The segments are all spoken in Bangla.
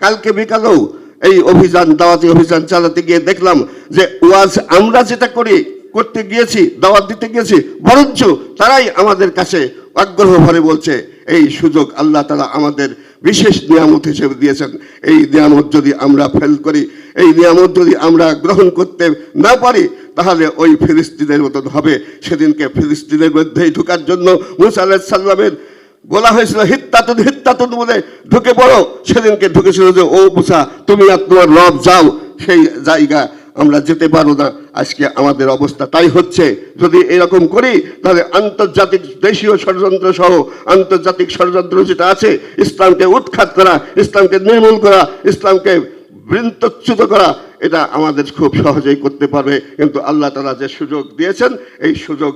কালকে বিকালেও এই অভিযান, দাওয়াতি অভিযান চালাতে গিয়ে দেখলাম যে ওয়াজ আমরা যেটা করি, করতে গিয়েছি, দাওয়াত দিতে গিয়েছি, বরঞ্চ তারাই আমাদের কাছে আগ্রহ ভরে বলছে, এই সুযোগ আল্লাহ তারা আমাদের বিশেষ নিয়ামত হিসেবে দিয়েছেন। এই নিয়ামত যদি আমরা ফেল করি, এই নিয়ামত যদি আমরা গ্রহণ করতে না পারি, তাহলে ওই ফিলিস্তিনের মতন হবে। সেদিনকে ফিলিস্তিনের মধ্যেই ঢোকার জন্য মুসা আলাহ সাল্লামের বলা হয়েছিল, হিত্তাতুন হিত্তাতুন বলে ঢুকে পড়ো। সেদিনকে ঢুকেছিল যে, ও মুসা, তুমি আর তোমার রব যাও, সেই জায়গা আমরা যেতে পারো না। আজকে আমাদের অবস্থা তাই হচ্ছে। যদি এরকম করি, তাহলে আন্তর্জাতিক দেশীয় ষড়যন্ত্র সহ, আন্তর্জাতিক ষড়যন্ত্র যেটা আছে, ইসলামকে উৎখাত করা, ইসলামকে নির্মূল করা, ইসলামকে বৃন্তচ্যুত করা, এটা আমাদের খুব সহজেই করতে পারবে। কিন্তু আল্লাহ তালা যে সুযোগ দিয়েছেন, এই সুযোগ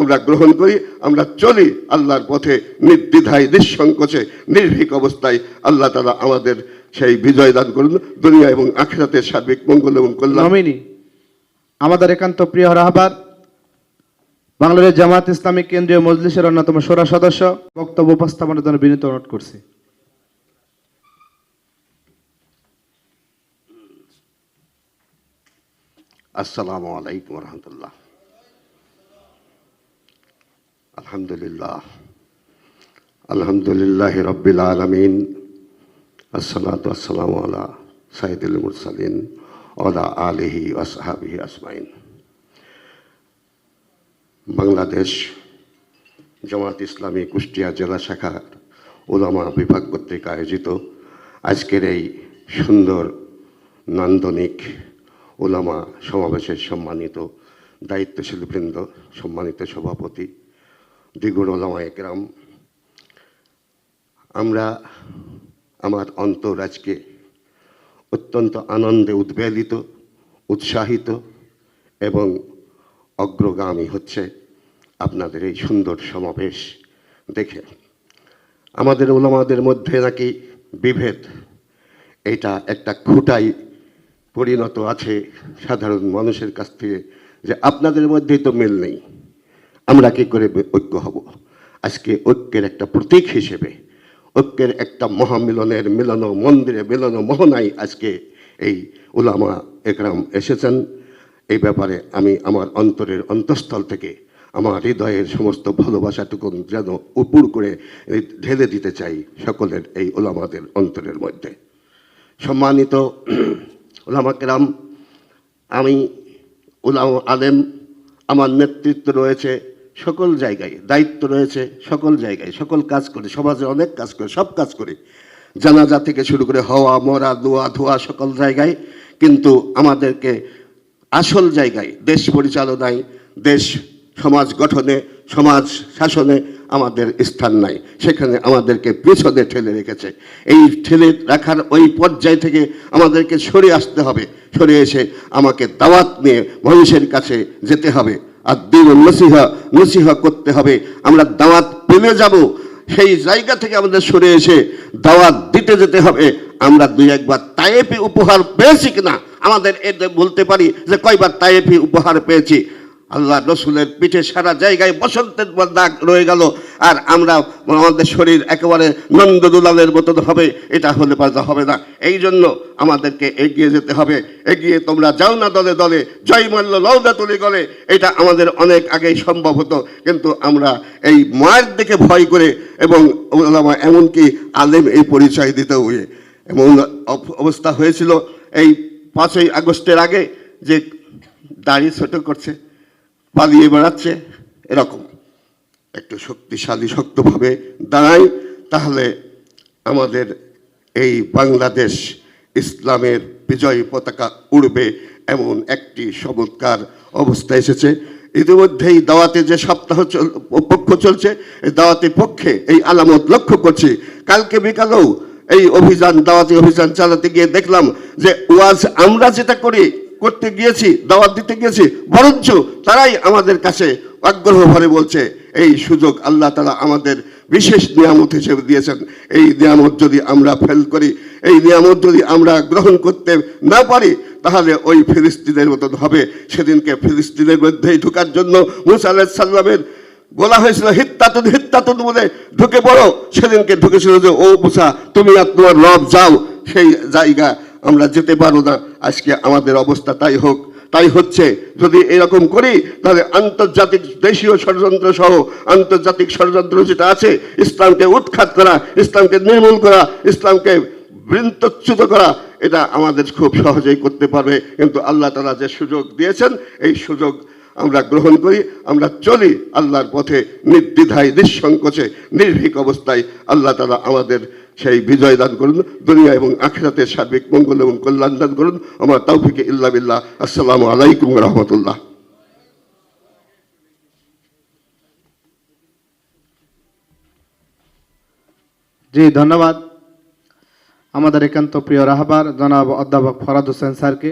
আমরা গ্রহণ করি আমরা চলি আল্লাহর পথে নির্দ্বিধায় নিঃসংকোচে নির্ভীক অবস্থায়। আল্লাহ তালা আমাদের সেই বিজয় দান করুন দুনিয়া এবং আখেরাতের সার্বিক মঙ্গল এবং কল্যাণ। আমাদের একান্ত প্রিয় রাহবার বাংলাদেশ জামাত ইসলামিক কেন্দ্রীয় মজলিসের অন্যতম সোরা সদস্য বক্তব্য উপস্থাপনের জন্য বিনীত অনুরোধ করছি। আসসালামু আলাইকুম রহমতুল্লাহ। আলহামদুলিল্লাহ। আলহামদুলিল্লাহ রব্বিল আলমিন। আসসালামু আলা সাইদুল মুরসালিন ওলা আলিহি আসহাবিহি আসমাইন বাংলাদেশ জামাত ইসলামী কুষ্টিয়া জেলা শাখার ওলামা বিভাগ কর্তৃক আয়োজিত আজকের এই সুন্দর নান্দনিক ওলামা সমাবেশের সম্মানিত দায়িত্বশীল বৃন্দ সম্মানিত সভাপতি দ্বিগুণ ওলামা একরাম আমরা আমার অন্তর আজকে অত্যন্ত আনন্দে উদ্বেলিত, উৎসাহিত এবং অগ্রগামী হচ্ছে আপনাদের এই সুন্দর সমাবেশ দেখে। আমাদের ওলামাদের মধ্যে নাকি বিভেদ। এটা একটা খুঁটাই পরিণত আছে সাধারণ মানুষের কাছ থেকে যে আপনাদের মধ্যেই তো মিল নেই। আমরা কি করে ঐক্য হব? আজকে ঐক্যের একটা প্রতীক হিসেবে, ঐক্যের একটা মহামিলনের মিলন মন্দিরে মিলন মোহনায় আজকে এই উলামা একরাম এসেছেন। এই ব্যাপারে আমি আমার অন্তরের অন্তঃস্থল থেকে আমার হৃদয়ের সমস্ত ভালোবাসাটুকু যেন উপুর করে ঢেলে দিতে চাই সকলের এই ওলামাদের অন্তরের মধ্যে। সম্মানিত ওলামাকেরাম আমি উলাম আলেম, আমার নেতৃত্ব রয়েছে সকল জায়গায় দায়িত্ব রয়েছে, সকল জায়গায়, সকল কাজ করে, সমাজে অনেক কাজ করে, সব কাজ করি। জানাজা থেকে শুরু করে হওয়া, মরা দোয়া ধোয়া সকল জায়গায়, কিন্তু আমাদেরকে আসল জায়গায় দেশ পরিচালনায়, দেশ সমাজ গঠনে, সমাজ শাসনে আমাদের স্থান নাই। সেখানে আমাদেরকে পেছনে ঠেলে রেখেছে। এই ঠেলে রাখার ওই পর্যায় থেকে আমাদেরকে সরে আসতে হবে। সরে এসে আমাকে দাওয়াত নিয়ে মানুষের কাছে যেতে হবে। আর দিন নসিহা নসিহা করতে হবে। আমরা দাওয়াত পেলে যাব। সেই জায়গা থেকে আমাদের সরে এসে দাওয়াত দিতে যেতে হবে। আমরা দুই একবার তায়েফি উপহার পেয়েছি কিনা? আমাদের এতে বলতে পারি যে কয়বার তায়েফি উপহার পেয়েছি? আল্লাহ রসুলের পিঠে সারা জায়গায় বসন্তের দাগ রয়ে গেল। আর আমরা আমাদের শরীর একেবারে নন্দ দুলালের মতন হবে, এটা হলে পারে হবে না। এই জন্য আমাদেরকে এগিয়ে যেতে হবে। এগিয়ে তোমরা যাও না দলে দলে, জয় মাল্য লৌদা তুলি গলে। এটা আমাদের অনেক আগেই সম্ভব হতো, কিন্তু আমরা এই মায়ের দিকে ভয় করে এবং এমনকি আলেম এই পরিচয় দিতে হয়ে এমন অবস্থা হয়েছিল এই পাঁচই আগস্টের আগে যে দাড়ি ছোট করছে। পালিয়ে বেড়াচ্ছে, এরকম। একটু শক্তিশালী, শক্তভাবে দাঁড়াই, তাহলে আমাদের এই বাংলাদেশ ইসলামের বিজয় পতাকা উড়বে এমন একটি চমৎকার অবস্থা এসেছে। ইতিমধ্যেই দাওয়াতে যে সপ্তাহ পক্ষ চলছে, এই দাওয়াতের পক্ষে এই আলামত লক্ষ্য করছি। কালকে বিকালেও এই অভিযান, দাওয়াতি অভিযান চালাতে গিয়ে দেখলাম যে ওয়াজ আমরা যেটা করি করতে গিয়েছি, দাওয়াত দিতে গিয়েছি, বরঞ্চ তারাই আমাদের কাছে আগ্রহ ভরে বলছে, এই সুযোগ আল্লাহ তারা আমাদের বিশেষ নিয়ামত হিসেবে দিয়েছেন। এই নিয়ামত যদি আমরা ফেল করি, এই নিয়ামত যদি আমরা গ্রহণ করতে না পারি, তাহলে ওই ফিলিস্তিনের মতন হবে। সেদিনকে ফিলিস্তিনের মধ্যেই ঢোকার জন্য মুসা আলাহ সাল্লামের বলা হয়েছিল, হিত্তাতুন হিত্তাতুন বলে ঢুকে পড়ো। সেদিনকে ঢুকেছিল যে, ও মুসা, তুমি আর তোমার রব যাও, সেই জায়গা আমরা যেতে পারব না। আজকে আমাদের অবস্থা তাই হোক, তাই হচ্ছে। যদি এরকম করি, তাহলে আন্তর্জাতিক দেশীয় ষড়যন্ত্র সহ, আন্তর্জাতিক ষড়যন্ত্র যেটা আছে, ইসলামকে উৎখাত করা, ইসলামকে নির্মূল করা, ইসলামকে বৃন্তচ্যুত করা, এটা আমাদের খুব সহজেই করতে পারবে। কিন্তু আল্লাহ তালা যে সুযোগ দিয়েছেন, এই সুযোগ আমরা গ্রহণ করি, আমরা চলি আল্লাহর পথে নির্দ্বিধায়, নিঃসংকোচে, নির্ভীক অবস্থায়। আল্লাহ তালা আমাদের সেই বিজয় দান করুন, দুনিয়া এবং আখেরাতে সার্বিক মঙ্গল এবং কল্যাণ দান করুন। আমার তৌফিকে ইল্লা আসসালামু আলাইকুম রহমতুল্লাহ। জি, ধন্যবাদ। আমাদের একান্ত প্রিয় রাহবার জনাব অধ্যাপক ফরাদ হোসেন স্যারকে।